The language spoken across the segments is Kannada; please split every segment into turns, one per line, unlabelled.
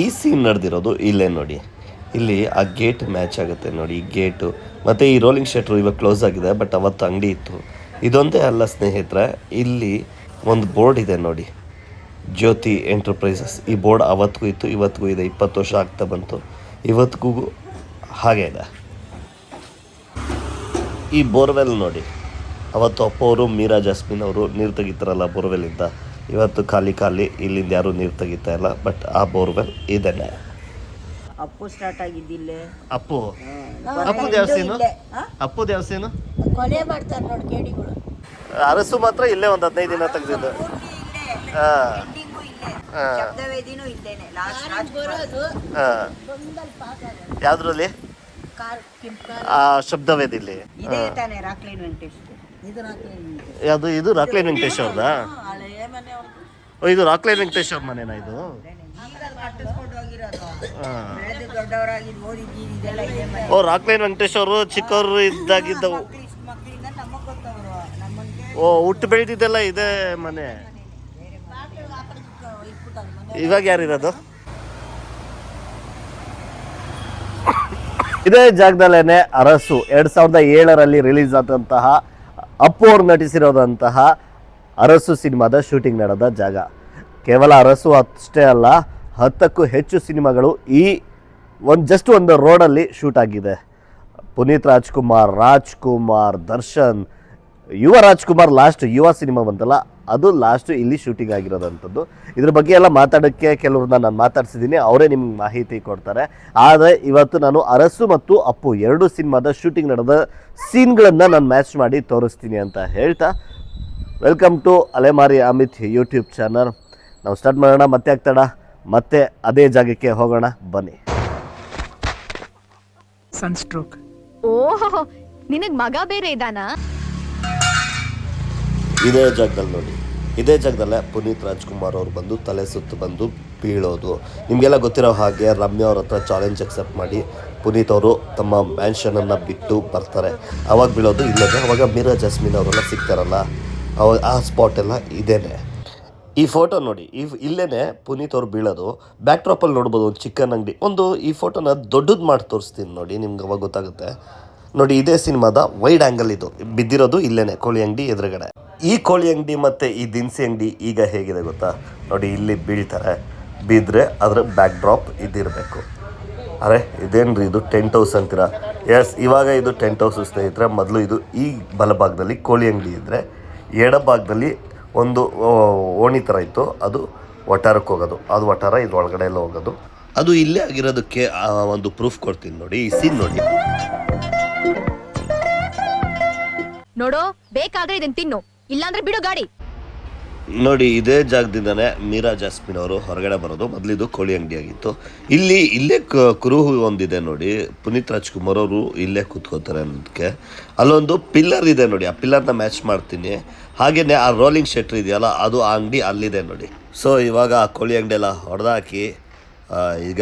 ಈ ಸೀನ್ ನಡೆದಿರೋದು ಇಲ್ಲೇ ನೋಡಿ. ಇಲ್ಲಿ ಆ ಗೇಟ್ ಮ್ಯಾಚ್ ಆಗುತ್ತೆ ನೋಡಿ, ಈ ಗೇಟು ಮತ್ತು ಈ ರೋಲಿಂಗ್ ಶೆಟ್ರು ಇವಾಗ ಕ್ಲೋಸ್ ಆಗಿದೆ ಬಟ್ ಅವತ್ತು ಅಂಗಡಿ ಇತ್ತು. ಇದೊಂದೇ ಅಲ್ಲ ಸ್ನೇಹಿತರೆ, ಇಲ್ಲಿ ಒಂದು ಬೋರ್ಡ್ ಇದೆ ನೋಡಿ. ಜ್ಯೋತಿ ಎಂಟರ್ಪ್ರೈಸಸ್. ಈ ಬೋರ್ಡ್ ಅವತ್ತಿಗೂ ಇತ್ತು, ಇವತ್ತಿಗೂ ಇದೆ, ಇಪ್ಪತ್ತು ವರ್ಷ ಆಗ್ತಾ ಬಂತು. ಇವತ್ತಿಗೂ ಹಾಗೆ ಇದೆ. ಈ ಬೋರ್ವೆಲ್ ನೋಡಿ. ಅವತ್ತು ಅಪ್ಪ ಅವರು ಮೀರಾ, ಜಾಸ್ಮಿನ್ ಅವರು ನೀರು ತೆಗಿತಾರಲ್ಲ ಬೋರ್ವೆಲ್ಲಿಂದ ಇವತ್ತು ಖಾಲಿ ಖಾಲಿ ಇಲ್ಲಿಂದ ಯಾರು ನೀರು ತೆಗಿತಾ ಇಲ್ಲ ಬಟ್ ಆ ಬೋರ್ವೆಲ್ ಇದೇನೆ
ಅಪ್ಪು ಸ್ಟಾರ್ಟ್ ಆಗಿದ್ದಿಲ್ಲ
ಅಪ್ಪು. ಅಪ್ಪು
ದೇವಸ್ಥಾನ.
ಅಪ್ಪು ದೇವಸೇನು
ಕೊಲೆ ಮಾಡ್ತಾರೆ ನೋಡಿ ಕೇಡಿಗಳು
ಅರಸು ಮಾತ್ರ ಇಲ್ಲೇ ಒಂದು ಹದಿನೈದು ದಿನ ತೆಗೆದಿದ್ದು. ಯಾವ್ದ್ರಲ್ಲಿ? ಆ ಶಬ್ದವೇದಿಲ್ಲಿ
ಇದೇ ತಾನೇ ರಾಕ್ಲೈನ್ ವೆಂಕಟೇಶ್. ಇದು ರಾಕ್ಲೈನ್ ವೆಂಕಟೇಶ್.
ಯಾವುದು ಇದು ರಾಕ್ಲೈನ್ ವೆಂಕಟೇಶ್ ಅವ್ರದಾ? ಇದು ರಾಕ್ಲೈನ್ ವೆಂಕಟೇಶ್ ಅವ್ರ ಮನೆನಾ ಇದು? ಓ ರಾಕ್ಲೈನ್ ವೆಂಕಟೇಶ್ ಅವರು ಚಿಕ್ಕವರು ಇದ್ದಾಗಿದ್ದವು. ಓ ಹುಟ್ಟು ಬೆಳೆದಿದ್ದೆಲ್ಲ ಇದೆ ಮನೆ. ಇವಾಗ ಯಾರಿರೋದು? ಇದೇ ಜಾಗದಲ್ಲೇನೆ ಅರಸು. ಎರಡ್ ಸಾವಿರದ ಏಳರಲ್ಲಿ ರಿಲೀಸ್ ಆದಂತಹ ಅಪ್ಪು ಅವ್ರು ನಟಿಸಿರೋದಂತಹ ಅರಸು ಸಿನಿಮಾದ ಶೂಟಿಂಗ್ ನಡೆದ ಜಾಗ. ಕೇವಲ ಅರಸು ಅಷ್ಟೇ ಅಲ್ಲ, ಹತ್ತಕ್ಕೂ ಹೆಚ್ಚು ಸಿನಿಮಾಗಳು ಈ ಒಂದು ಜಸ್ಟ್ ಒಂದು ರೋಡಲ್ಲಿ ಶೂಟ್ ಆಗಿದೆ. ಪುನೀತ್ ರಾಜ್ಕುಮಾರ್ ರಾಜ್ಕುಮಾರ್, ದರ್ಶನ್, ಯುವ ರಾಜ್ಕುಮಾರ್ ಲಾಸ್ಟ್ ಯುವ ಸಿನಿಮಾ ಬಂತಲ್ಲ, ಅದು ಲಾಸ್ಟು ಇಲ್ಲಿ ಶೂಟಿಂಗ್ ಆಗಿರೋದಂಥದ್ದು. ಇದ್ರ ಬಗ್ಗೆ ಎಲ್ಲ ಮಾತಾಡೋಕ್ಕೆ ಕೆಲವ್ರನ್ನ ನಾನು ಮಾತಾಡ್ಸಿದ್ದೀನಿ ಅವರೇ ನಿಮ್ಗೆ ಮಾಹಿತಿ ಕೊಡ್ತಾರೆ. ಆದರೆ ಇವತ್ತು ನಾನು ಅರಸು ಮತ್ತು ಅಪ್ಪು ಎರಡು ಸಿನಿಮಾದ ಶೂಟಿಂಗ್ ನಡೆದ ಸೀನ್ಗಳನ್ನು ನಾನು ಮ್ಯಾಚ್ ಮಾಡಿ ತೋರಿಸ್ತೀನಿ ಅಂತ ಹೇಳ್ತಾ welcome to Alemari Amit YouTube channel ನಾವು ಸ್ಟಾರ್ಟ್ ಮಾಡೋಣ ಮತ್ತೆ ಆಗ್ತಾಡ ಮತ್ತೆ ಅದೇ ಜಾಗಕ್ಕೆ ಹೋಗೋಣ ಬನ್ನಿ.
ಸನ್ಸ್ಟ್ರೋಕ್
ಓಹೋ ನಿನಗ್ ಮಗ ಬೇರೆ ಇದಾನಾ?
ಇದೇ ಜಾಗದಲ್ಲಿ ನೋಡಿ. ಇದೇ ಜಾಗದಲ್ಲೇ ಪುನೀತ್ ರಾಜ್ಕುಮಾರ್ ಅವರು ಬಂದು ತಲೆ ಸುತ್ತು ಬಂದು ಬೀಳೋದು. ನಿಮಗೆಲ್ಲ ಗೊತ್ತಿರೋ ಹಾಗೆ ರಮ್ಯ ಅವ್ರ ಹತ್ರ ಚಾಲೆಂಜ್ ಅಕ್ಸೆಪ್ಟ್ ಮಾಡಿ ಪುನೀತ್ ಅವರು ತಮ್ಮ ಮ್ಯಾನ್ಷನನ್ನು ಬಿಟ್ಟು ಬರ್ತಾರೆ. ಅವಾಗ ಬೀಳೋದು ಇಲ್ಲದೆ ಅವಾಗ ಮೀರಾ ಜಸ್ಮಿನ್ ಅವರೆಲ್ಲ ಸಿಗ್ತಾರಲ್ಲ. ಆ ಸ್ಪಾಟ್ ಎಲ್ಲ ಇದೇನೆ. ಈ ಫೋಟೋ ನೋಡಿ, ಈ ಇಲ್ಲೇನೆ ಪುನೀತ್ ಅವ್ರು ಬೀಳೋದು. ಬ್ಯಾಕ್ ಡ್ರಾಪಲ್ಲಿ ನೋಡ್ಬೋದು ಒಂದು ಚಿಕನ್ ಅಂಗಡಿ. ಒಂದು ಈ ಫೋಟೋನ ದೊಡ್ಡದು ಮಾಡಿ ತೋರಿಸ್ತೀನಿ ನೋಡಿ, ನಿಮ್ಗೆ ಅವಾಗ ಗೊತ್ತಾಗುತ್ತೆ. ನೋಡಿ, ಇದೇ ಸಿನಿಮಾದ ವೈಡ್ ಆ್ಯಂಗಲ್ ಇದು. ಬಿದ್ದಿರೋದು ಇಲ್ಲೇನೆ, ಕೋಳಿ ಅಂಗಡಿ ಎದುರುಗಡೆ. ಈ ಕೋಳಿ ಅಂಗಡಿ ಮತ್ತು ಈ ದಿನಸಿ ಅಂಗಡಿ ಈಗ ಹೇಗಿದೆ ಗೊತ್ತಾ? ನೋಡಿ, ಇಲ್ಲಿ ಬೀಳ್ತಾರೆ. ಬಿದ್ದರೆ ಅದರ ಬ್ಯಾಕ್ ಡ್ರಾಪ್ ಇದಿರಬೇಕು. ಅರೆ, ಇದೇನ್ರಿ ಇದು ಟೆಂಟ್ ಹೌಸ್ ಅಂತೀರಾ? ಎಸ್ ಇವಾಗ ಇದು ಟೆಂಟ್ ಹೌಸ್ ಸ್ನೇಹಿತರೆ, ಮೊದಲು ಇದು ಈ ಬಲಭಾಗದಲ್ಲಿ ಕೋಳಿ ಅಂಗಡಿ ಇದ್ದರೆ ಎಡಭಾಗದಲ್ಲಿ ಒಂದು ಓಣಿ ಥರ ಇತ್ತು. ಅದು ಒಟ್ಟಾರಕ್ಕೆ ಹೋಗೋದು. ಅದು ಒಟ್ಟಾರ ಇದು ಒಳಗಡೆ ಎಲ್ಲ ಹೋಗೋದು. ಅದು ಇಲ್ಲೇ ಆಗಿರೋದಕ್ಕೆ ಒಂದು ಪ್ರೂಫ್ ಕೊಡ್ತೀನಿ ನೋಡಿ. ಈ ಸೀನ್ ನೋಡಿ.
ನೋಡೋ, ಬೇಕಾದ್ರೆ ಇದನ್ನ ತಿನ್ನು. ಇಲ್ಲಾಂದ್ರೆ ಬಿಡು ಗಾಡಿ.
ನೋಡಿ, ಇದೇ ಜಾಗದಿಂದನೇ ಮೀರಾ ಜಾಸ್ಮಿನ್ ಅವರು ಹೊರಗಡೆ ಬರೋದು. ಮೊದಲಿದು ಕೋಳಿ ಅಂಗಡಿ ಆಗಿತ್ತು. ಇಲ್ಲಿ, ಇಲ್ಲೇ ಕುರುಹು ಒಂದಿದೆ ನೋಡಿ. ಪುನೀತ್ ರಾಜ್ಕುಮಾರ್ ಅವರು ಇಲ್ಲೇ ಕೂತ್ಕೋತಾರೆ ಅನ್ನೋದಕ್ಕೆ. ಅಲ್ಲೊಂದು ಪಿಲ್ಲರ್ ಇದೆ ನೋಡಿ. ಆ ಪಿಲ್ಲರ್ನ ಮ್ಯಾಚ್ ಮಾಡ್ತೀನಿ. ಹಾಗೆಯೇ ಆ ರೋಲಿಂಗ್ ಶೆಟ್ರ್ ಇದೆಯಲ್ಲ, ಅದು ಆ ಅಂಗಡಿ ಅಲ್ಲಿದೆ ನೋಡಿ. ಸೊ ಇವಾಗ ಆ ಕೋಳಿ ಅಂಗಡಿ ಎಲ್ಲ ಹೊಡೆದಾಕಿ ಈಗ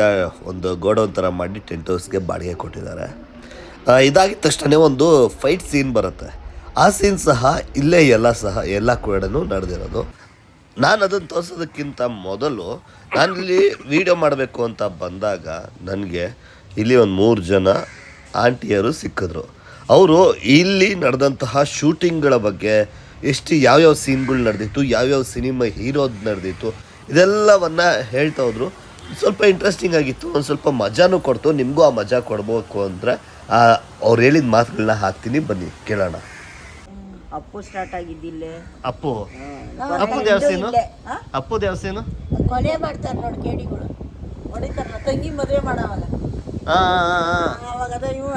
ಒಂದು ಗೋಡೌನ್ ಥರ ಮಾಡಿ ಟೆಂಟ್ ಹೌಸ್ಗೆ ಬಾಡಿಗೆ ಕೊಟ್ಟಿದ್ದಾರೆ. ಇದಾಗಿದ ತಕ್ಷಣ ಒಂದು ಫೈಟ್ ಸೀನ್ ಬರುತ್ತೆ. ಆ ಸೀನ್ ಸಹ, ಇಲ್ಲೇ ಎಲ್ಲ ಸಹ, ಎಲ್ಲ ಕೂಡನೂ ನಡೆದಿರೋದು. ನಾನು ಅದನ್ನು ತೋರಿಸೋದಕ್ಕಿಂತ ಮೊದಲು ನಾನಿಲ್ಲಿ ವಿಡಿಯೋ ಮಾಡಬೇಕು ಅಂತ ಬಂದಾಗ ನನಗೆ ಇಲ್ಲಿ ಒಂದು ಮೂರು ಜನ ಆಂಟಿಯರು ಸಿಕ್ಕಿದ್ರು. ಅವರು ಇಲ್ಲಿ ನಡೆದಂತಹ ಶೂಟಿಂಗ್ಗಳ ಬಗ್ಗೆ ಎಷ್ಟು ಯಾವ್ಯಾವ ಸೀನ್ಗಳು ನಡೆದಿತ್ತು, ಯಾವ್ಯಾವ ಸಿನಿಮಾ ಹೀರೋದ್ ನಡೆದಿತ್ತು, ಇದೆಲ್ಲವನ್ನು ಹೇಳ್ತಾ ಹೋದ್ರು. ಸ್ವಲ್ಪ ಇಂಟ್ರೆಸ್ಟಿಂಗ್ ಆಗಿತ್ತು, ಒಂದು ಸ್ವಲ್ಪ ಮಜಾನೂ ಕೊಡ್ತು. ನಿಮಗೂ ಆ ಮಜಾ ಕೊಡಬೇಕು ಅಂದರೆ ಅವ್ರು ಹೇಳಿದ ಮಾತುಗಳನ್ನ ಹಾಕ್ತೀನಿ. ಬನ್ನಿ, ಕೇಳೋಣ.
ಅಪ್ಪು ಸ್ಟಾರ್ಟ್ ಆಗಿದ್ದಿಲ್ಲೇ
ಅಪ್ಪು? ಅಪ್ಪು
ದೇವಸ್ಥಾನ?
ದೇವಸೇನು ಅಪ್ಪು ದೇವಸ್ಥಾನ?
ಕೊಲೆ ಮಾಡ್ತಾರೆ ನೋಡಿ ಕೇಡಿಗಳು. ಹೊಡಿತಾರ ತಂಗಿ ಮದುವೆ ಮಾಡವಾಗ ಅವಾಗ ಅದ ಇವ.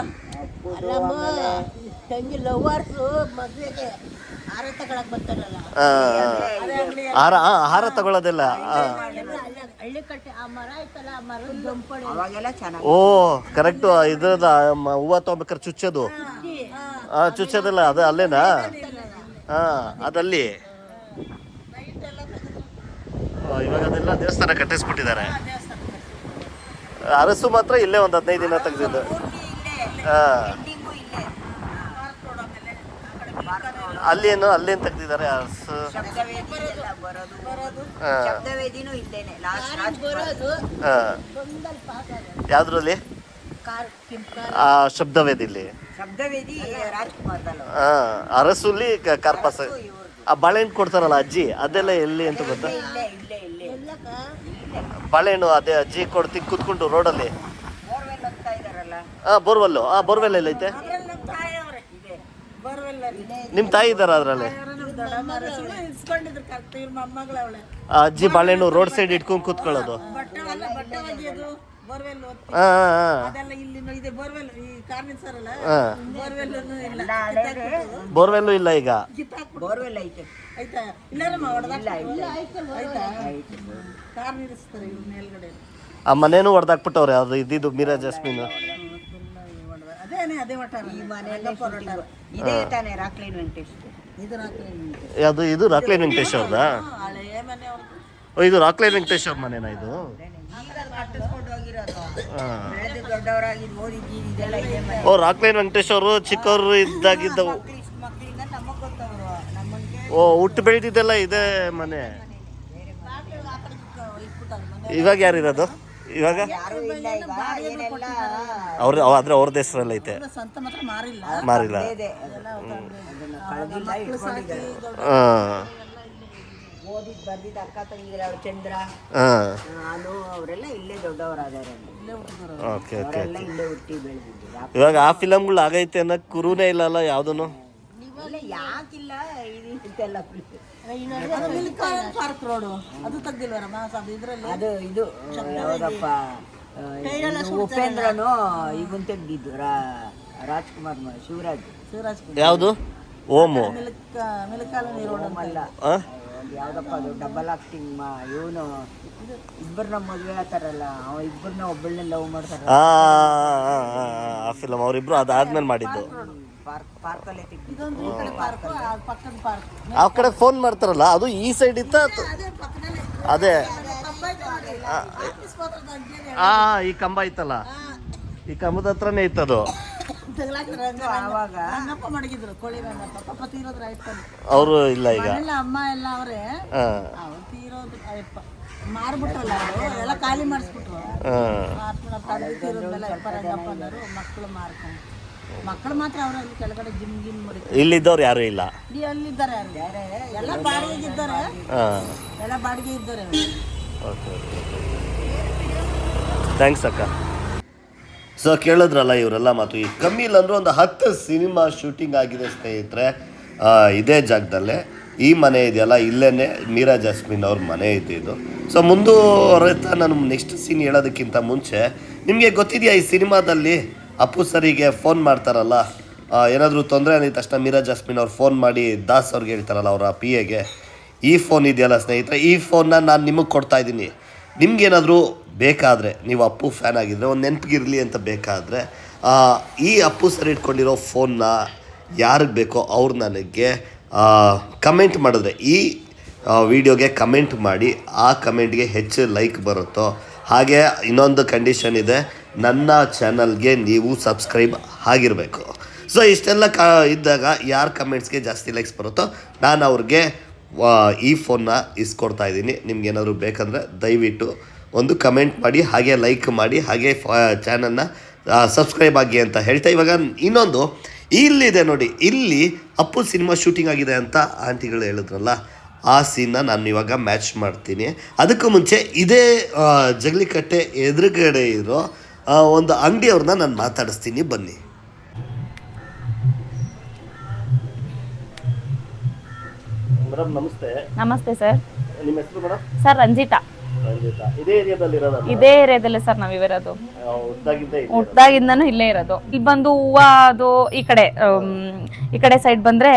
ತಂಗಿ ಲವರ್ಸು ಮದುವೆಗೆ ಹಾರ ತಗೊಳಕ್ ಬರ್ತಾರಲ್ಲ.
ಹಾರ ಹಾರ ತಗೊಳ್ಳೋದಿಲ್ಲ
ಹಳ್ಳಿ ಕಟ್ಟೆ ಆ ಮರ ಐತಲ್ಲ ಆ ಮರದ ಗಂಪಡಿ ಅವಾಗೆಲ್ಲ ಚೆನ್ನಾಗಿ
ಓ ಕರೆಕ್ಟ್ ಇದ್ರದ ಮ- ಹೂವು ತೊಗೊಬೇಕಾರೆ ಚುಚ್ಚೋದು. ಆ ಚುಚ್ಚೋದಿಲ್ಲ ಅದು ಅಲ್ಲೇನಾ? ಹಾಂ ಅದಲ್ಲಿ ಇವಾಗ ಅದೆಲ್ಲ ದೇವಸ್ಥಾನ ಕಟ್ಟಿಸ್ಬಿಟ್ಟಿದ್ದಾರೆ. ಅರಸು ಮಾತ್ರ ಇಲ್ಲೇ ಒಂದು ಹದಿನೈದು ದಿನ ತೆಗೆದಿದ್ದು. ಹಾಂ ಏನು ಅಲ್ಲೇನು ತೆಗೆದಿದ್ದಾರೆ ಅರಸು? ಹಾಂ ಯಾವುದ್ರಲ್ಲಿ? ಆ ಶಬ್ದವೇದಿಲ್ಲಿ ಹಾಂ ಅರಸುಲಿ ಕಾರ್ಪಾಸ. ಆ ಬಾಳೆಹಣ್ಣು ಕೊಡ್ತಾರಲ್ಲ ಅಜ್ಜಿ? ಅದೆಲ್ಲ ಎಲ್ಲಿ ಅಂತ ಗೊತ್ತಾ?
ಇಲ್ಲೇ ಇಲ್ಲೇ ಇಲ್ಲೇ
ಎಲ್ಲಕ್ಕ?
ಬಾಳೆಹಣ್ಣು ಅದೇ ಅಜ್ಜಿ ಕೊಡ್ತಿ ಕುತ್ಕೊಂಡು ರೋಡಲ್ಲಿ.
ಬೋರ್ವೆಲ್ ಅಂತ ಇದಾರಲ್ಲ.
ಹಾಂ ಬೋರ್ವೆಲ್ಲು. ಆ ಬೋರ್ವೆಲ್
ಎಲ್ಲ
ಐತೆ.
ನಿಮ್ ತಾಯಿ ಇದ್ದಾರ ಅದರಲ್ಲಿ? ಅಜ್ಜಿ ಬಾಳೆಹಣ್ಣು ರೋಡ್ ಸೈಡ್ ಇಟ್ಕೊಂಡು ಕೂತ್ಕೊಳ್ಳೋದು.
ಬೋರ್ವೆಲ್ ಇಲ್ಲಿ
ಬೋರ್ವೆಲ್ಲು ಈಗ. ಆ ಮನೇನು ಹೊಡೆದಾಕ್ಬಿಟ್ಟವ್ರೆ ಅದು ಇದ್ದಿದ್ದು ಮೀರಾ ಜಾಸ್ಮಿನ್.
ಅದೇನೆ ಅದೇ.
ಇದೇ ತಾನೇ ರಾಕ್ಲೈನ್ ವೆಂಕಟೇಶ್.
ಅವ್ರದಾ ಇದು ರಾಕ್ಲೈನ್ ವೆಂಕಟೇಶ್ ಅವ್ರ ಮನೆನಾ ಇದು?
ಬೆಳೆದು ದೊಡ್ಡವರಾಗಿ ಓದಿದ್ದು ಇದೆಲ್ಲ ಇದೆ ಮನೆ.
ಓ ರಾಕ್ಲೈನ್ ವೆಂಕಟೇಶ್ ಅವರು ಚಿಕ್ಕವರು ಇದ್ದಾಗಿದ್ದವು.
ಮಕ್ಳು ಇಷ್ಟು ಮಕ್ಳಿಂದ ನಮಗ್ ಗೊತ್ತವರು. ನಮ್ಮನ್ಗೆ
ಓ ಹುಟ್ಟು ಬೆಳೆದಿದ್ದೆಲ್ಲ ಇದೆ ಮನೆ. ಇವಾಗ ಯಾರಿರೋದು ಇವಾಗ?
ಯಾರು ಇಲ್ಲ ಈಗ ಏನೆಲ್ಲ
ಅವ್ರ ಆದ್ರೆ ಅವ್ರದ್ದು ಹೆಸರಲ್ಲಿ ಐತೆ.
ಸ್ವಂತ ಮಾತ್ರ ಮಾರಿಲ್ಲ.
ಮಾರಿಲ್ಲ.
ಇದೆ ಅದನ್ನ ಕಳೆದಿಲ್ಲ ಇಟ್ಕೊಂಡಿದ್ದಾರೆ.
ಹಾಂ.
ಓದಿದ್ ಬರ್ದಿದ್ದ ಅಕ್ಕ ತಂಗಿರ ಅವ್ರು ಚಂದ್ರ.
ಹಾಂ.
ನಾನು ಅವರೆಲ್ಲ ಇಲ್ಲೇ ದೊಡ್ಡವರಾದಾರೆ
ಓಕೆ ಓಕೆ
ಅವರೆಲ್ಲ ಇಲ್ಲೇ ಹುಟ್ಟಿ ಬೆಳೆದಿದ್ದು
ಇವಾಗ ಆ ಫಿಲಮ್ಗಳು ಆಗೈತೆ ಅನ್ನೋ ಕುರುನೇ ಇಲ್ಲಲ್ಲ ಯಾವುದೂ
ಇಲ್ಲ ಯಾಕಿಲ್ಲ
ಇದೆಲ್ಲ ಪಾರ್ಕ್ ರೋಡು ಅದು ತೆಗ್ದಿಲ್ವರಮ್ಮ ಅದು ಇದ್ರಲ್ಲಿ?
ಅದು ಇದು ಇದು ಉಪೇಂದ್ರನು ಇವನ್ ತೆಗ್ದಿದ್ದು ರಾ- ರಾಜ್ಕುಮಾರ್ ಮ- ಶಿವರಾಜ್.
ಶಿವರಾಜ್
ಯಾವುದು? ಓಮು.
ಮಿಲ್ಕ್ ಮಿಲ್ಕಾಲ ನೀರು
ಅಲ್ಲ
ಆ?
ಒಂದು ಯಾವ್ದಪ್ಪ ಅದು ಡಬಲ್ ಆಕ್ಟಿಂಗ್ ಮಾ ಇವನು ಇಬ್ಬರನ್ನ ಮದುವೆ ಆತಾರಲ್ಲ ಅವ ಇಬ್ಬರನ್ನ ಒಬ್ಬಳನ್ನ ಲವ್ ಮಾಡ್ತಾರ
ಆ, ಆ, ಆ, ಆ ಫಿಲಮ್ ಅವರಿಬ್ರು ಅದಾದ್ಮೇಲೆ ಮಾಡಿದ್ದು.
ಪಾರ್ಕ್ ಪಾರ್ಕಲ್ಲೇ
ಇದೊಂದು ಈ ಕಡೆ ಪಾರ್ಕ್ ಪಕ್ಕದ ಪಾರ್ಕ್.
ಆ ಕಡೆ ಫೋನ್ ಮಾಡ್ತಾರಲ್ಲ ಅದು ಈ ಸೈಡ್ ಇತ್ತ
ಅದೇ ಪಕ್ಕದಲ್ಲಿ
ಅದೇ.
ಆಫೀಸ್ ಮಾತ್ರದ
ಆ ಈ ಕಂಬ ಇತ್ತಲ್ಲ? ಈ ಕಂಬದ ಹತ್ರನೇ ಇತ್ತದು.
ಆವಾಗ.
ರಂಗಪ್ಪ ಮಡಗಿದ್ರು ಕೋಳಿ ರಂಗಪ್ಪ ಪಾಪ ತೀರೋದ್ರ ಆಯ್ತಾನೆ
ಅವರು ಇಲ್ಲ ಈಗ.
ಮನೆಲ್ಲ ಅಮ್ಮ ಎಲ್ಲ ಅವರೇ
ಹಾ.
ಅವ್ರು ತೀರೋದು ಅಯ್ಯಪ್ಪ ಮಾರ್ಬಿಟ್ರಲ್ಲ ಅವರು ಎಲ್ಲ ಖಾಲಿ ಮಾಡಿಸ್ಬಿಟ್ರು. ತಂದೆ ತೀರೋದ್ಮೇಲೆ ಅಯ್ಯಪ್ಪ ರಂಗಪ್ಪ ಅನ್ನೋರು ಮಕ್ಕಳು ಮಾರ್ಕೊಂಡು. ಮಕ್ಕಳು ಮಾತ್ರ ಅವ್ರ ಅಲ್ಲಿ ಕೆಳಗಡೆ ಜಿಮ್ ಗಿಮ್ ಮಾಡಿ
ಇಲ್ಲಿದ್ದವ್ರು ಯಾರು ಇಲ್ಲ.
ಇಲ್ಲಿ ಅಲ್ಲಿದ್ದಾರೆ ಅಲ್ಲಿ ಎಲ್ಲ ಬಾಡಿಗೆ ಇದ್ದಾರೆ.
ಹಾ.
ಎಲ್ಲ ಬಾಡಿಗೆ ಇದ್ದಾರೆ
ಓಕೆ ಥ್ಯಾಂಕ್ಸ್ ಅಕ್ಕ. ಸೊ ಕೇಳಿದ್ರಲ್ಲ ಇವರೆಲ್ಲ ಮಾತು. ಈ ಕಮ್ಮಿ ಇಲ್ಲ ಅಂದ್ರೆ ಒಂದು ಹತ್ತು ಸಿನಿಮಾ ಶೂಟಿಂಗ್ ಆಗಿದೆ ಸ್ನೇಹಿತರೆ. ಇದೇ ಜಾಗದಲ್ಲೇ. ಈ ಮನೆ ಇದೆಯಲ್ಲ ಇಲ್ಲೇ ಮೀರಾ ಜಾಸ್ಮಿನ್ ಅವ್ರ ಮನೆ ಇದ್ದಿದ್ದು ಸೊ ಮುಂದುವರೆತಾ ನಾನು ನೆಕ್ಸ್ಟ್ ಸೀನ್ ಹೇಳೋದಕ್ಕಿಂತ ಮುಂಚೆ, ನಿಮಗೆ ಗೊತ್ತಿದೆಯಾ ಈ ಸಿನಿಮಾದಲ್ಲಿ ಅಪ್ಪು ಸರಿಗೆ ಫೋನ್ ಮಾಡ್ತಾರಲ್ಲ? ಏನಾದರೂ ತೊಂದರೆ ಅಂದಿದ ತಕ್ಷಣ ಮೀರಾ ಜಾಸ್ಮಿನ್ ಅವ್ರು ಫೋನ್ ಮಾಡಿ ದಾಸ್ ಅವ್ರಿಗೆ ಹೇಳ್ತಾರಲ್ಲ ಅವರ ಪಿ ಎಗೆ ಈ ಫೋನ್ ಇದೆಯಲ್ಲ ಸ್ನೇಹಿತರೆ, ಈ ಫೋನ್ನ ನಾನು ನಿಮಗೆ ಕೊಡ್ತಾ ಇದ್ದೀನಿ. ನಿಮ್ಗೇನಾದರೂ ಬೇಕಾದರೆ, ನೀವು ಅಪ್ಪು ಫ್ಯಾನ್ ಆಗಿದ್ದರೆ ಒಂದು ನೆನಪಿಗಿರಲಿ ಅಂತ ಬೇಕಾದರೆ ಈ ಅಪ್ಪು ಸರ್ ಇಟ್ಕೊಂಡಿರೋ ಫೋನ್ನ ಯಾರಿಗೆ ಬೇಕೋ ಅವ್ರು ನನಗೆ ಕಮೆಂಟ್ ಮಾಡಿದ್ರೆ. ಈ ವಿಡಿಯೋಗೆ ಕಮೆಂಟ್ ಮಾಡಿ, ಆ ಕಮೆಂಟ್ಗೆ ಹೆಚ್ಚು ಲೈಕ್ ಬರುತ್ತೋ, ಹಾಗೆ ಇನ್ನೊಂದು ಕಂಡೀಷನ್ ಇದೆ, ನನ್ನ ಚಾನಲ್ಗೆ ನೀವು ಸಬ್ಸ್ಕ್ರೈಬ್ ಆಗಿರಬೇಕು. ಸೊ ಇಷ್ಟೆಲ್ಲ ಕ, ಇದ್ದಾಗ ಯಾರ ಕಮೆಂಟ್ಸ್ಗೆ ಜಾಸ್ತಿ ಲೈಕ್ಸ್ ಬರುತ್ತೋ, ನಾನು ಅವ್ರಿಗೆ ಈ ಫೋನ್ನ ಇಸ್ಕೊಡ್ತಾ ಇದ್ದೀನಿ. ನಿಮ್ಗೆ ಏನಾದರೂ ಬೇಕಂದರೆ ದಯವಿಟ್ಟು ಒಂದು ಕಮೆಂಟ್ ಮಾಡಿ ಹಾಗೆ ಲೈಕ್ ಮಾಡಿ ಹಾಗೆ ಚಾನಲ್ನ ಸಬ್ಸ್ಕ್ರೈಬ್ ಆಗಿ ಅಂತ ಹೇಳ್ತಾ ಇವಾಗ ಇನ್ನೊಂದು ಇಲ್ಲಿದೆ ನೋಡಿ ಇಲ್ಲಿ ಅಪ್ಪು ಸಿನಿಮಾ ಶೂಟಿಂಗ್ ಆಗಿದೆ ಅಂತ ಆಂಟಿಗಳು ಹೇಳಿದ್ರಲ್ಲ ಆ ಸೀನ್ನ ನಾನು ಇವಾಗ ಮ್ಯಾಚ್ ಮಾಡ್ತೀನಿ. ಅದಕ್ಕೂ ಮುಂಚೆ ಇದೇ ಜಗಲಿಕಟ್ಟೆ ಎದುರುಗಡೆ ಇರೋ ಒಂದು ಅಂಗಡಿಯವ್ರನ್ನ ನಾನು ಮಾತಾಡಿಸ್ತೀನಿ ಬನ್ನಿ. ಮೇಡಮ್ ನಮಸ್ತೆ.
ನಮಸ್ತೆ ಸರ್.
ನಿಮ್ಮ ಹೆಸರು ಮೇಡಮ್?
ಸರ್ ರಂಜಿತಾ.
ಇದೇ ಏರಿಯಾದಲ್ಲಿ ಇರೋದಲ್ಲ
ಇದೇ ಏರಿಯಾದಲ್ಲೇ ಸರ್ ನಾವಿರೋದು
ಹುಟ್ಟಾಗಿಂದನು ಇದೆ
ಹುಟ್ದಾಗಿಂದನೂ ಇಲ್ಲೇ ಇರೋದು. ಇಲ್ಲಿ ಬಂದು ಹೂವ ಅದು ಈ ಕಡೆ ಆಮ್, ಈ ಕಡೆ ಸೈಡ್ ಬಂದ್ರೆ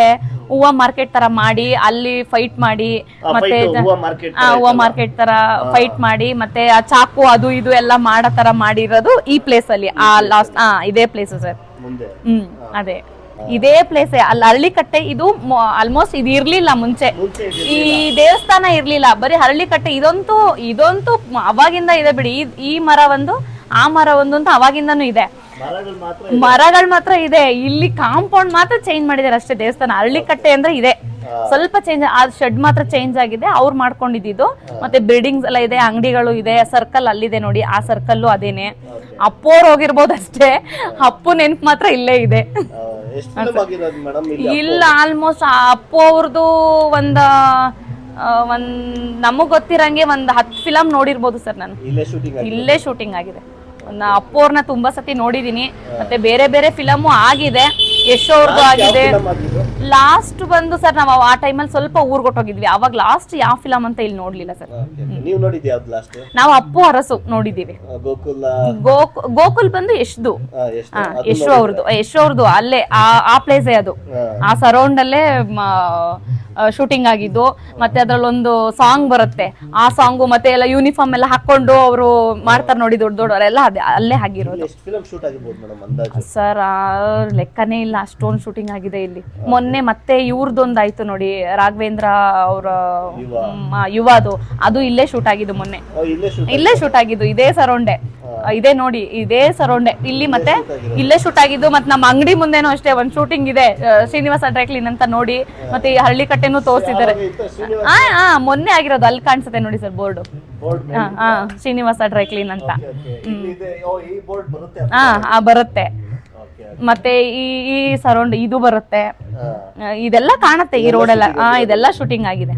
ಹೂವ ಮಾರ್ಕೆಟ್ ತರ ಮಾಡಿ ಅಲ್ಲಿ ಫೈಟ್ ಮಾಡಿ ಮತ್ತೆ
fight, ಹೂವ market
ಆ, ಹೂವ ಮಾರ್ಕೆಟ್ ತರ ಫೈಟ್ ಮಾಡಿ ಮತ್ತೆ ಆ ಚಾಕು ಅದು ಇದು ಎಲ್ಲ ಮಾಡೋ ತರ ಮಾಡಿರೋದು ಈ ಪ್ಲೇಸ್ ಅಲ್ಲಿ ಆ ಲಾಸ್ಟ್ ಆ ಇದೇ ಪ್ಲೇಸ್ ಸರ್.
ಮುಂದೆ.
ಹ್ಮ್ ಅದೇ. ಇದೇ ಪ್ಲೇಸ್ ಅಲ್ಲಿ ಹರಳಿಕಟ್ಟೆ ಇದು ಆಲ್ಮೋಸ್ಟ್ ಇದು ಇರ್ಲಿಲ್ಲ ಮುಂಚೆ. ಈ ದೇವಸ್ಥಾನ ಇರ್ಲಿಲ್ಲ. ಬರೀ ಹರಳಿಕಟ್ಟೆ ಇದಂತೂ ಇದಂತೂ ಅವಾಗಿಂದ ಇದೆ ಬಿಡಿ. ಈ- ಮರ ಒಂದು ಆ ಮರ ಒಂದು ಅಂತ ಅವಾಗಿಂದನೂ ಇದೆ.
ಮರಗಳು ಮಾತ್ರ
ಇದೆ. ಇಲ್ಲಿ ಕಾಂಪೌಂಡ್ ಮಾತ್ರ ಚೇಂಜ್ ಮಾಡಿದ್ದಾರೆ ಅಷ್ಟೇ ದೇವಸ್ಥಾನ. ಹಳ್ಳಿ ಕಟ್ಟೆ ಅಂದ್ರೆ ಇದೆ. ಸ್ವಲ್ಪ ಚೇಂಜ್ ಆ ಶೆಡ್ ಮಾತ್ರ ಚೇಂಜ್ ಆಗಿದೆ. ಅವ್ರು ಮಾಡ್ಕೊಂಡಿದ್ದು ಮತ್ತೆ ಬಿಲ್ಡಿಂಗ್ಸ್ ಎಲ್ಲ ಇದೆ ಅಂಗಡಿಗಳು ಇದೆ. ಸರ್ಕಲ್ ಅಲ್ಲಿದೆ ನೋಡಿ. ಆ ಸರ್ಕಲ್ಲು ಅದೇನೆ. ಅಪ್ಪೋರ್ ಹೋಗಿರ್ಬೋದು ಅಷ್ಟೇ ಅಪ್ಪು ನೆನ್ಪು ಮಾತ್ರ ಇಲ್ಲೇ ಇದೆ.
ಇಲ್ಲಿ
ಆಲ್ಮೋಸ್ಟ್ ಅಪ್ಪು ಅವ್ರದ್ದು ಒಂದ ಒಂದ್ ನಮಗ್ ಗೊತ್ತಿರಂಗೆ ಒಂದ್ ಹತ್ತು ಫಿಲಮ್ ನೋಡಿರ್ಬೋದು ಸರ್ ನಾನು.
ಇಲ್ಲೇ ಶೂಟಿಂಗ್
ಆಗಿದೆ. ನಾ ಅಪ್ಪು ಅವ್ರನ್ನ ತುಂಬಾ ಸತಿ ನೋಡಿದೀನಿ. ಮತ್ತೆ ಬೇರೆ ಬೇರೆ ಫಿಲಮು ಆಗಿದೆ. ಯಶ್ ಅವ್ರದ್ದು ಆಗಿದೆ. ಲಾಸ್ಟ್ ಬಂದು ಸರ್ ನಾವು ಆ ಟೈಮಲ್ಲಿ ಸ್ವಲ್ಪ ಊರ್ಗೊಟ್ಟೋಗಿದ್ವಿ ಅವಾಗ ಲಾಸ್ಟ್ ಯಾವ ಫಿಲಮ್ ಅಂತ ಇಲ್ಲಿ ನೋಡ್ಲಿಲ್ಲ ಸರ್.
ನೀವು ನೋಡಿದ್ದೆ ಯಾವ್ದು ಲಾಸ್ಟ್
ನಾವು ಅಪ್ಪು ಅರಸು ನೋಡಿದೀವಿ
ಗೋಕುಲ?
ಗೋಕ್ ಗೋಕುಲ್ ಬಂದು ಯಶ್ದು. ಯಶು ಅವ್ರದ್ದು ಯಶೋ ಅವ್ರದ್ದು ಅಲ್ಲೇ ಆ ಆ ಪ್ಲೇಸೇ ಅದು. ಆ ಸರೌಂಡ್ ಅಲ್ಲೇ ಶೂಟಿಂಗ್ ಆಗಿದ್ದು ಮತ್ತೆ ಅದ್ರಲ್ಲೊಂದು ಸಾಂಗ್ ಬರುತ್ತೆ. ಆ ಸಾಂಗು ಮತ್ತೆ ಎಲ್ಲ ಯೂನಿಫಾರ್ಮ್ ಎಲ್ಲ ಹಾಕೊಂಡು ಅವರು ಮಾಡ್ತಾರೆ ನೋಡಿ ದೊಡ್ಡ ದೊಡ್ಡವರೆಲ್ಲ ಅದೇ ಅಲ್ಲೇ ಆಗಿರೋದು ಸರ್ ಲೆಕ್ಕನೇ ಇಲ್ಲ ಅಷ್ಟೊಂದು ಶೂಟಿಂಗ್ ಆಗಿದೆ ಇಲ್ಲಿ. ಮೊನ್ನೆ ಮತ್ತೆ ಇವ್ರದ್ದೊಂದು ಆಯ್ತು ನೋಡಿ ರಾಘವೇಂದ್ರ ಅವರ ಯುವದು ಅದು. ಇಲ್ಲೇ ಶೂಟ್ ಆಗಿದ್ದು ಮೊನ್ನೆ.
ಇಲ್ಲೇ ಶೂಟ್
ಆಗಿದ್ದು. ಇದೇ ಸರೌಂಡೆ. ಇದೇ ನೋಡಿ ಇದೇ ಸರೌಂಡೆ. ಇಲ್ಲಿ ಮತ್ತೆ ಇಲ್ಲೇ ಶೂಟ್ ಆಗಿದ್ದು ಮತ್ತೆ ನಮ್ಮ ಅಂಗಡಿ ಮುಂದೆನೂ ಅಷ್ಟೇ ಒಂದ್ ಶೂಟಿಂಗ್ ಇದೆ ಶ್ರೀನಿವಾಸ ಡ್ರೈಕ್ಲಿನ್ ಅಂತ ನೋಡಿ ಮತ್ತೆ ಈ ಹಳ್ಳಿ ಕಟ್ಟೆನೂ ತೋರಿಸಿದ್ದಾರೆ. ಹಾ ಹಾ ಮೊನ್ನೆ ಆಗಿರೋದು ಅಲ್ಲಿ ಕಾಣಿಸುತ್ತೆ ನೋಡಿ ಸರ್ ಬೋರ್ಡ್. ಹಾ ಶ್ರೀನಿವಾಸ ಡ್ರೈ ಕ್ಲೀನ್ ಅಂತ. ಹಾ ಆ ಬರುತ್ತೆ. ಮತ್ತೆ ಈ ಈ ಸರೌಂಡ್ ಇದು ಬರುತ್ತೆ. ಇದೆಲ್ಲ ಕಾಣುತ್ತೆ ಈ ರೋಡೆಲ್ಲ ಹಾ ಇದೆಲ್ಲ ಶೂಟಿಂಗ್ ಆಗಿದೆ.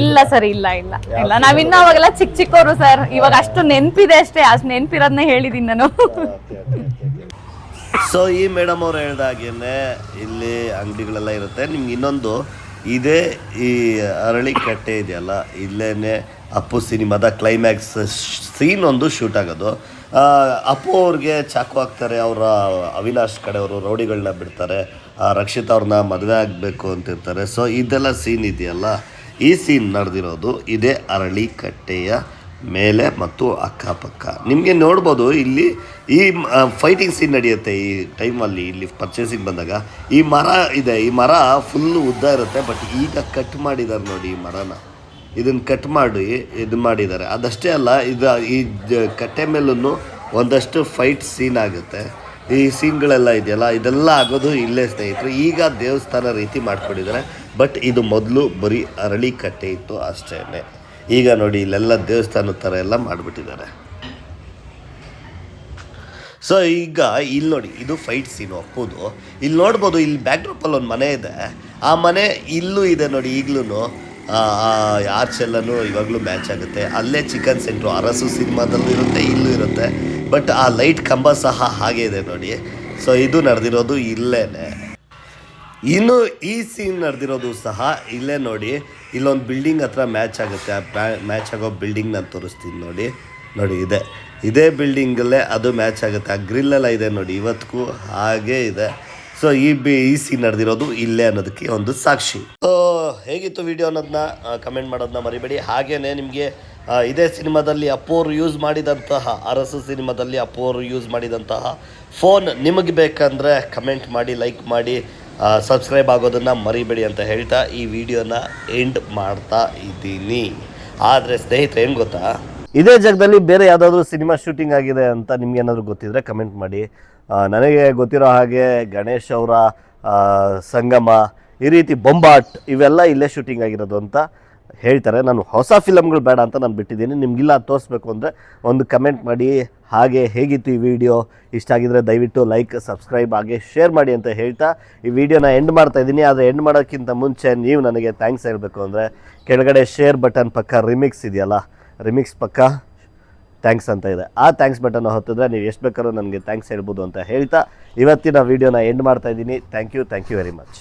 ಇಲ್ಲ ಸರ್ ಇಲ್ಲ ಇಲ್ಲ. ಇಲ್ಲ ನಾವಿನ್ನ ಅವಾಗೆಲ್ಲ ಚಿಕ್ಕ ಚಿಕ್ಕವರು ಸರ್. ಇವಾಗ ಅಷ್ಟು ನೆನ್ಪಿದೆ ಅಷ್ಟೇ. ಅಷ್ಟು ನೆನ್ಪಿರೋದನ್ನ ಹೇಳಿದೀನಿ ನಾನು.
ಸೊ ಈ ಮೇಡಮ್ ಅವ್ರು ಹೇಳ್ದಾಗೇನೆ ಇಲ್ಲಿ ಅಂಗಡಿಗಳೆಲ್ಲ ಇರುತ್ತೆ. ನಿಮ್ಗೆ ಇನ್ನೊಂದು, ಇದೇ ಈ ಅರಳಿ ಕಟ್ಟೆ ಇದೆಯಲ್ಲ ಇಲ್ಲೇ ಅಪ್ಪು ಸಿನಿಮಾದ ಕ್ಲೈಮ್ಯಾಕ್ಸ್ ಸೀನ್ ಒಂದು ಶೂಟ್ ಆಗೋದು. ಅಪ್ಪು ಅವ್ರಿಗೆ ಚಾಕು ಹಾಕ್ತಾರೆ, ಅವರ ಅವಿನಾಶ್ ಕಡೆಯವರು ರೌಡಿಗಳನ್ನ ಬಿಡ್ತಾರೆ ರಕ್ಷಿತ್ ಅವ್ರನ್ನ ಮದುವೆ ಆಗಬೇಕು ಅಂತಿರ್ತಾರೆ. ಸೊ ಇದೆಲ್ಲ ಸೀನ್ ಇದೆಯಲ್ಲ, ಈ ಸೀನ್ ನಡೆದಿರೋದು ಇದೇ ಅರಳಿ ಕಟ್ಟೆಯ ಮೇಲೆ ಮತ್ತು ಅಕ್ಕಪಕ್ಕ. ನಿಮಗೆ ನೋಡ್ಬೋದು ಇಲ್ಲಿ ಈ ಫೈಟಿಂಗ್ ಸೀನ್ ನಡೆಯುತ್ತೆ ಈ ಟೈಮಲ್ಲಿ ಇಲ್ಲಿ ಪರ್ಚೇಸಿಂಗ್ ಬಂದಾಗ. ಈ ಮರ ಇದೆ, ಈ ಮರ ಫುಲ್ಲು ಉದ್ದ ಇರುತ್ತೆ ಬಟ್ ಈಗ ಕಟ್ ಮಾಡಿದ್ದಾರೆ ನೋಡಿ ಈ ಮರನ. ಇದನ್ನು ಕಟ್ ಮಾಡಿ, ಇದು ಮಾಡಿದ್ದಾರೆ ಅದಷ್ಟೇ ಅಲ್ಲ, ಇದು, ಈ ಕಟ್ಟೆ ಮೇಲೂ ಒಂದಷ್ಟು ಫೈಟ್ ಸೀನ್ ಆಗುತ್ತೆ. ಈ ಸೀನ್ಗಳೆಲ್ಲ ಇದೆಯಲ್ಲ, ಇದೆಲ್ಲ ಆಗೋದು ಇಲ್ಲೇ ಸ್ನೇಹಿತರು. ಈಗ ದೇವಸ್ಥಾನ ರೀತಿ ಮಾಡ್ಕೊಂಡಿದ್ದಾರೆ ಬಟ್ ಇದು ಮೊದಲು ಬರೀ ಅರಳಿ ಕಟ್ಟೆ ಇತ್ತು ಅಷ್ಟೇ ಈಗ ನೋಡಿ ಇಲ್ಲೆಲ್ಲ ದೇವಸ್ಥಾನದ ಥರ ಎಲ್ಲ ಮಾಡಿಬಿಟ್ಟಿದ್ದಾರೆ. ಸೊ ಈಗ ಇಲ್ಲಿ ನೋಡಿ, ಇದು ಫೈಟ್ ಸೀನು ಅಪ್ಪುದು ಇಲ್ಲಿ ನೋಡ್ಬೋದು, ಇಲ್ಲಿ ಬ್ಯಾಕ್ ಡ್ರಾಪಲ್ಲಿ ಒಂದು ಮನೆ ಇದೆ. ಆ ಮನೆ ಇಲ್ಲೂ ಇದೆ ನೋಡಿ ಈಗಲೂ ಆರ್ಚ್ ಎಲ್ಲನೂ ಇವಾಗಲೂ ಮ್ಯಾಚ್ ಆಗುತ್ತೆ. ಅಲ್ಲೇ ಚಿಕನ್ ಸೆಂಟ್ರು ಅರಸು ಸಿನಿಮಾದಲ್ಲೂ ಇರುತ್ತೆ, ಇಲ್ಲೂ ಇರುತ್ತೆ. ಬಟ್ ಆ ಲೈಟ್ ಕಂಬ ಸಹ ಹಾಗೆ ಇದೆ ನೋಡಿ. ಸೊ ಇದು ನಡೆದಿರೋದು ಇಲ್ಲೇನೆ. ಇನ್ನು ಈ ಸೀನ್ ನಡೆದಿರೋದು ಸಹ ಇಲ್ಲೇ ನೋಡಿ. ಇಲ್ಲೊಂದು ಬಿಲ್ಡಿಂಗ್ ಹತ್ರ ಮ್ಯಾಚ್ ಆಗುತ್ತೆ. ಆ ಮ್ಯಾಚ್ ಆಗೋ ಬಿಲ್ಡಿಂಗ್ ನಾನು ತೋರಿಸ್ತೀನಿ ನೋಡಿ. ನೋಡಿ, ಇದೆ. ಇದೇ ಬಿಲ್ಡಿಂಗಲ್ಲೇ ಅದು ಮ್ಯಾಚ್ ಆಗುತ್ತೆ. ಆ ಗ್ರಿಲ್ ಎಲ್ಲ ಇದೆ ನೋಡಿ ಇವತ್ತಿಗೂ ಹಾಗೇ ಇದೆ. ಸೊ ಈ ಬಿ, ಈ ಸೀನ್ ನಡೆದಿರೋದು ಇಲ್ಲೇ ಅನ್ನೋದಕ್ಕೆ ಒಂದು ಸಾಕ್ಷಿ. ಹೇಗಿತ್ತು ವಿಡಿಯೋ ಅನ್ನೋದನ್ನ ಕಮೆಂಟ್ ಮಾಡೋದನ್ನ ಮರಿಬೇಡಿ. ಹಾಗೇನೆ ನಿಮಗೆ ಇದೇ ಸಿನಿಮಾದಲ್ಲಿ ಅಪ್ಪೋರು ಯೂಸ್ ಮಾಡಿದಂತಹ, ಅರಸು ಸಿನಿಮಾದಲ್ಲಿ ಅಪ್ಪೋರು ಯೂಸ್ ಮಾಡಿದಂತಹ ಫೋನ್ ನಿಮಗೆ ಬೇಕಂದರೆ ಕಮೆಂಟ್ ಮಾಡಿ ಲೈಕ್ ಮಾಡಿ. ಸಬ್ಸ್ಕ್ರೈಬ್ ಆಗೋದನ್ನು ಮರಿಬೇಡಿ ಅಂತ ಹೇಳ್ತಾ ಈ ವಿಡಿಯೋನ ಎಂಡ್ ಮಾಡ್ತಾ ಇದ್ದೀನಿ. ಆದರೆ ಸ್ನೇಹಿತರೆ, ಏನು ಗೊತ್ತಾ? ಇದೇ ಜಾಗದಲ್ಲಿ ಬೇರೆ ಯಾವುದಾದ್ರೂ ಸಿನಿಮಾ ಶೂಟಿಂಗ್ ಆಗಿದೆ ಅಂತ ನಿಮ್ಗೆ ಏನಾದರೂ ಗೊತ್ತಿದ್ರೆ ಕಮೆಂಟ್ ಮಾಡಿ. ನನಗೆ ಗೊತ್ತಿರೋ ಹಾಗೆ ಗಣೇಶ್ ಅವರ ಸಂಗಮ, ಈ ರೀತಿ ಬೊಂಬಾಟ್ ಇವೆಲ್ಲ ಇಲ್ಲೇ ಶೂಟಿಂಗ್ ಆಗಿರೋದು ಅಂತ ಹೇಳ್ತಾರೆ, ನಾನು ಹೊಸ ಫಿಲಮ್ಗಳು ಬೇಡ ಅಂತ ನಾನು ಬಿಟ್ಟಿದ್ದೀನಿ. ನಿಮಗಿಲ್ಲ ತೋರಿಸ್ಬೇಕು ಅಂದರೆ ಒಂದು ಕಮೆಂಟ್ ಮಾಡಿ. ಹಾಗೆ ಹೇಗಿತ್ತು ಈ ವಿಡಿಯೋ? ಇಷ್ಟ ಆಗಿದ್ರೆ ದಯವಿಟ್ಟು ಲೈಕ್, ಸಬ್ಸ್ಕ್ರೈಬ್, ಹಾಗೆ ಶೇರ್ ಮಾಡಿ ಅಂತ ಹೇಳ್ತಾ ಈ ವಿಡಿಯೋನ ಎಂಡ್ ಮಾಡ್ತಾ ಇದ್ದೀನಿ. ಆದರೆ ಎಂಡ್ ಮಾಡೋಕ್ಕಿಂತ ಮುಂಚೆ ನೀವು ನನಗೆ ಥ್ಯಾಂಕ್ಸ್ ಹೇಳಬೇಕು ಅಂದರೆ ಕೆಳಗಡೆ ಶೇರ್ ಬಟನ್ ಪಕ್ಕ ರಿಮಿಕ್ಸ್ ಇದೆಯಲ್ಲ, ರಿಮಿಕ್ಸ್ ಪಕ್ಕ ಥ್ಯಾಂಕ್ಸ್ ಅಂತ ಇದೆ. ಆ ಥ್ಯಾಂಕ್ಸ್ ಬಟನ್ ಹೊತ್ತಿದ್ರೆ ನೀವು ಎಷ್ಟು ಬೇಕಾದ್ರೂ ನನಗೆ ಥ್ಯಾಂಕ್ಸ್ ಹೇಳ್ಬೋದು ಅಂತ ಹೇಳ್ತಾ ಇವತ್ತಿನ ವಿಡಿಯೋನ ಎಂಡ್ ಮಾಡ್ತಾ ಇದ್ದೀನಿ. Thank you thank you very much.